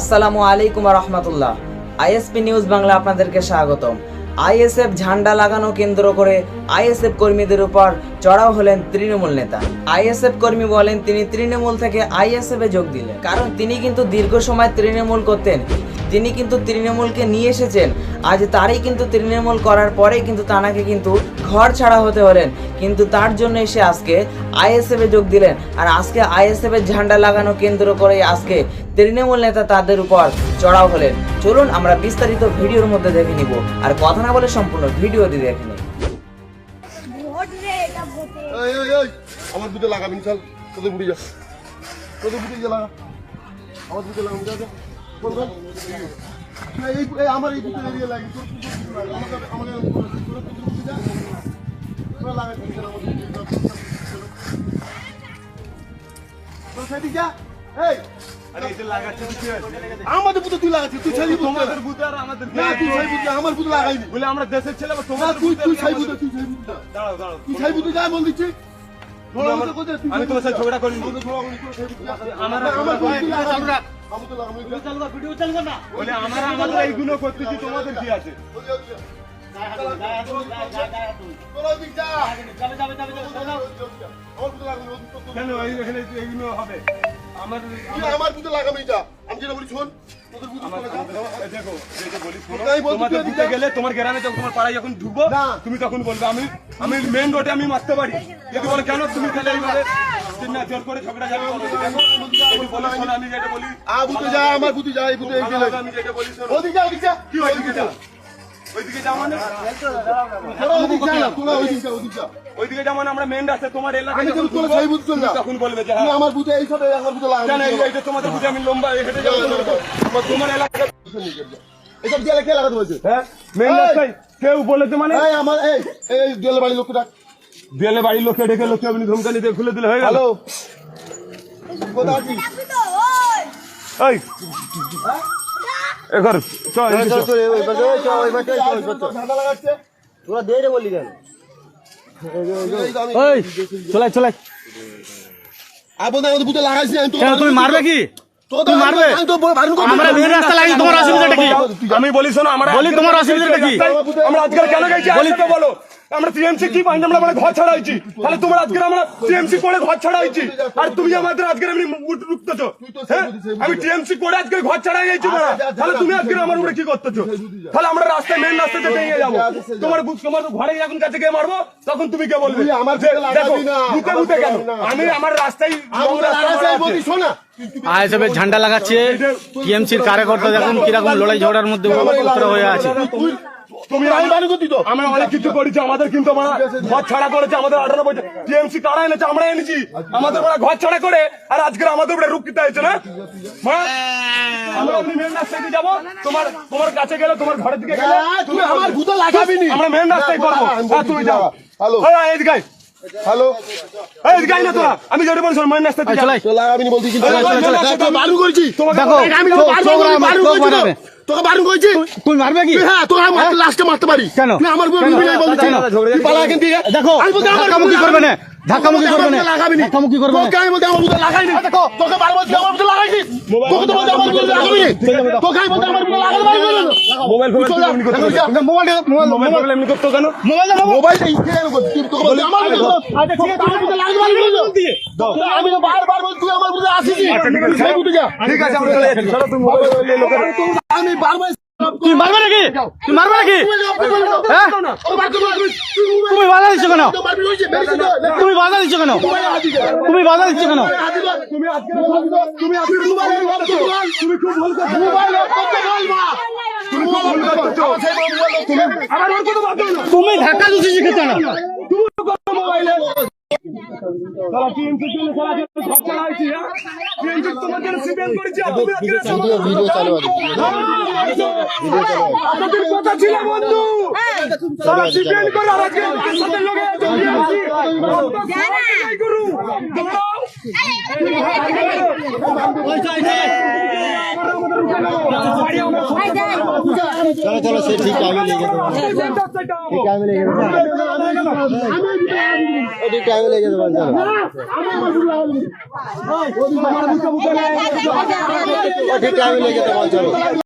আসসালামু আলাইকুম রহমতুল্লাহ। ISP news Bangla আপনাদেরকে স্বাগতম। আইএসএফ ঝান্ডা লাগানো কেন্দ্র করে আইএসএফ কর্মীদের উপর চড়াও হলেন তৃণমূল নেতা। আইএসএফ কর্মী বলেন, তিনি তৃণমূল থেকে আইএসএফ এ যোগ দিলেন। কারণ তিনি কিন্তু দীর্ঘ সময় তৃণমূল করতেন। তিনি কিন্তু তৃণমূলকে নিয়ে এসেছেন। আজ তারই কিন্তু তৃণমূল করার পরেই কিন্তু তানাকে কিন্তু ঘর ছাড়া হতে হলেন। কিন্তু তার জন্য এসে আজকে আইএসএফ এ যোগ দিলেন। আর আজকে আইএসএফ এর ঝান্ডা লাগানো কেন্দ্র করে আজকে তৃণমূল নেতা তাদের উপর চড়াও হলেন। চলুন আমরা বিস্তারিত ভিডিওর মধ্যে দেখে নিব। আর কথা না বলে সম্পূর্ণ ভিডিওটি দেখে নিই আমার বুঝে লাগাবি চল তোদের বুড়ি যা। তোদের বুড়ি যা লাগা। আমার লাগাবি যা এই এরিয়া লাগি সাইডে যা। এই আমাদের বুঝে তুই লাগাচ্ছিস তুই ছাই আর আমাদের না তুই ছাই বুঝে আমার লাগাইনি বলে আমরা দেশের ছেলে বা না তোমাদের তুই তুই ছাই বুঝে তুই ছাই বুঝে দাঁড়াও দাঁড়াও। তুই ছাই বুঝে যা বল দিচ্ছি। আমি তোমার সাথে ঝগড়া করিনি। আমার আমার তো লাগাবো। বলে আমরা আমাদের এইগুলো করতেছি তোমাদের কি আছে? কেন এখানে এইগুলো হবে? আমার আমার- আমার বুঝে এটা? আমি যেটা বলি শোন আমার- তোমার গ্রামে তোমার পাড়ায় যখন ঢুকবো তুমি তখন বলবে আমি আমি মেন রোডে আমি মারতে পারি। যদি বলে কেন তুমি এইভাবে? শোনো আমি যেটা বলি বুঝে যা আমার বুঝে যা এই বুঝে কি ওইদিকে যাও মানে তোরা ওদিকে না, আমরা মেন রাস্তা তোমার এলাকায় না তখন বলবে যে হ্যাঁ আমার বুঝে এই সাথে আমার বুঝে লাগাবি কেন এইটা তোমাদের বুঝে আমি লম্বা হেঁটে যাব তোমার- তোমার এলাকায় এসব দিয়ে কে লাগাতে বলছে হ্যাঁ মেন রাস্তায় কেউ বলেছে মানে এই আমার এই এই দেলে বাড়ি লোকটা দেয়ালে বাড়ির লোককে ডেকে লোককে আপনি ধমকানি দিয়ে খুলে দিলে হয়ে গেল হ্যালো কোথায় আছিস আপনি তো ওই এই এবার চল এদিকে চল। ঝাঁটা লাগাচ্ছে তোরা দিয়ে রে বললি কেন? ওই চলাই চলাই আপনি আমাদের বুঝে লাগাইছি আমি তো তুমি মারবে কি? আমি কি? বলি শোনো আমরা বলি তোমার অসুবিধাটা কি? আমরা আজকাল কেন গেছি বলি তো বলো। আমরা টিএমসি কি পাইনি? আমরা মানে ঘর ছাড়া হয়েছি। তাহলে তোমার আজকে আমরা টিএমসি করে ঘর ছাড়া হয়েছি। আর তুমি আমাদের আজকে এমনি রুখতেছো হ্যাঁ? আমি টিএমসি করে আজকে ঘর ছাড়া গেছি না তাহলে তুমি আজকে আমার উপরে কি করতেছো? তাহলে আমরা রাস্তায় মেন রাস্তাতে নিয়ে যাব। তোমার বুঝ তোমার ঘরে যখন কাছে গিয়ে মারবো তখন তুমি কে বলবে? আমার যে, বুকে লাগাবি দেখো, না, বুকে কেন? আমি আমার রাস্তায় শোনা। আইএসএফ ঝান্ডা লাগাচ্ছে। টিএমসির কার্যকর্তা দেখুন কীরকম লড়াই ঝগড়ার মধ্যে হয়ে আছে। তুমি আমি বারণ করতি তো আমরা অনেক কিছু করেছি আমাদের কিন্তু আমরা ঘর ছাড়া করেছে আমাদের আঠারো বছর। টিএমসি কারা এনেছে আমরা এনেছি। আমাদের ওরা ঘর ছাড়া করে আর আজকে আমাদের উপরে রুক্ষিত হয়েছে না? আমরা মেন রাস্তায় যাব? তোমার তোমার কাছে গেলে তোমার ঘরের দিকে গেলে তুমি আমার ভূত লাগাবি। আমরা মেন রাস্তায় করব। হ্যাঁ, তুমি যাও। হ্যালো। হ্যাঁ, এইদিকে আয়। হ্যালো? এই গাই না তোরা। আমি যেটা বলছি মেন নাস্তা দিয়ে চলাই তো আমি চলে। বারণ করেছি। দেখো, আমি বারণ করেছি। তোকে বারণ করেছি। তুমি মারবে কি? হ্যাঁ আমি লাস্টে মারতে পারি। কেন? তুই আমার কেন? মিলাই বলছিস পালা কিন্তু দেখো আমি বলছি আমার বুকে করবে না। ধাক্কামুখি করবে না। বুকে লাগাবি নি। ধাক্কামুখি করবে না। তোকে আমি বলছি আমার বুকে লাগাইনি দেখো তোকে বারবার আমার বুকে তোকে তো বলছি আমার বুকে লাগাবি নি। তোকে আমি বলছি আমার বুকে লাগাতে পারবি না। মোবাইল চল করতে। পারবি। মোবাইল মোবাইল মোবাইল ফোবাইল এমনি করতো কেন? মোবাইল দেখো মোবাইলটা ইনকে কেন করছিস? তুই তোকে বলছি আমার বুকে আচ্ছা, ঠিক আছে, তোকে আমার বুকে লাগাতে পারবি না তোকে আমি তো বারবার বলছি তুই আমার বুকে আসিস আচ্ছা, ঠিক আছে। সেই বুকে যা। ঠিক আছে আমরা চলে যাচ্ছি। চলো তুমি মোবাইল নিয়ে আমি বারবার তুমি মারবে নাকি? তুমি মারবে নাকি? হ্যাঁ? তুমি বাধা দিচ্ছ কেন? তুমি বাধা দিচ্ছ কেন? তুমি বাধা দিচ্ছ কেন? তুমি ধাক্কা তুমি শিখেছ মোবাইল সারা টিএমসি চলে সারা ঘর ছাড়া হয়েছি হ্যাঁ টিএমসি তোমার জন্য সিপিএম করেছি আর তুমি আজকে ভিডিও ভিডিও চালু আছে কথা ছিল বন্ধু সারা সিপিএম করে আর আজকে সাথে লগে আছে টিএমসি জানা করু দৌড়াও চলো চলো সে ঠিক টাইমে লেগে দেবো ঠিক টাইমে লেগে দেবো ঠিক টাইমে লেগে দেবো চলো ঠিক টাইমে লেগে যেতে বলছো